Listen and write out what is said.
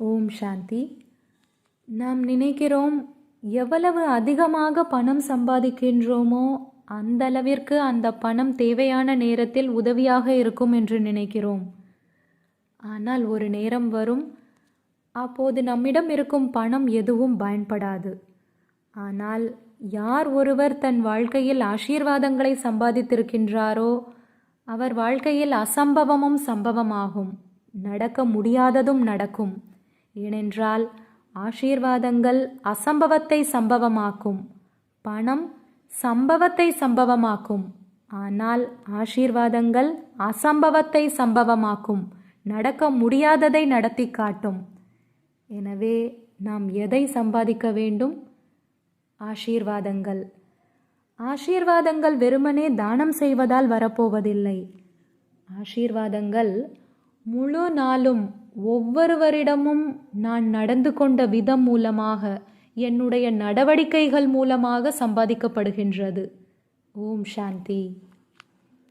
ஓம் சாந்தி. நாம் நினைக்கிறோம் எவ்வளவு அதிகமாக பணம் சம்பாதிக்கின்றோமோ அந்த அளவிற்கு அந்த பணம் தேவையான நேரத்தில் உதவியாக இருக்கும் என்று நினைக்கிறோம். ஆனால் ஒரு நேரம் வரும் அப்போது நம்மிடம் இருக்கும் பணம் எதுவும் பயன்படாது. ஆனால் யார் ஒருவர் தன் வாழ்க்கையில் ஆசீர்வாதங்களை சம்பாதித்திருக்கின்றாரோ அவர் வாழ்க்கையில் அசம்பவமும் சம்பவமாகும். நடக்க முடியாததும் நடக்கும். ஏனென்றால் ஆசீர்வாதங்கள் அசம்பவத்தை சம்பவமாக்கும் பணம் சம்பவத்தை சம்பவமாக்கும். ஆனால் ஆசீர்வாதங்கள் அசம்பவத்தை சம்பவமாக்கும் நடக்க முடியாததை நடத்தி காட்டும். எனவே நாம் எதை சம்பாதிக்க வேண்டும்? ஆசீர்வாதங்கள். ஆசீர்வாதங்கள் வெறுமனே தானம் செய்வதால் வரப்போவதில்லை. ஆசீர்வாதங்கள் முழு நாளும் ஒவ்வொருவரிடமும் நான் நடந்து கொண்ட விதம் மூலமாக என்னுடைய நடவடிக்கைகள் மூலமாக சம்பாதிக்கப்படுகின்றது. ஓம் சாந்தி.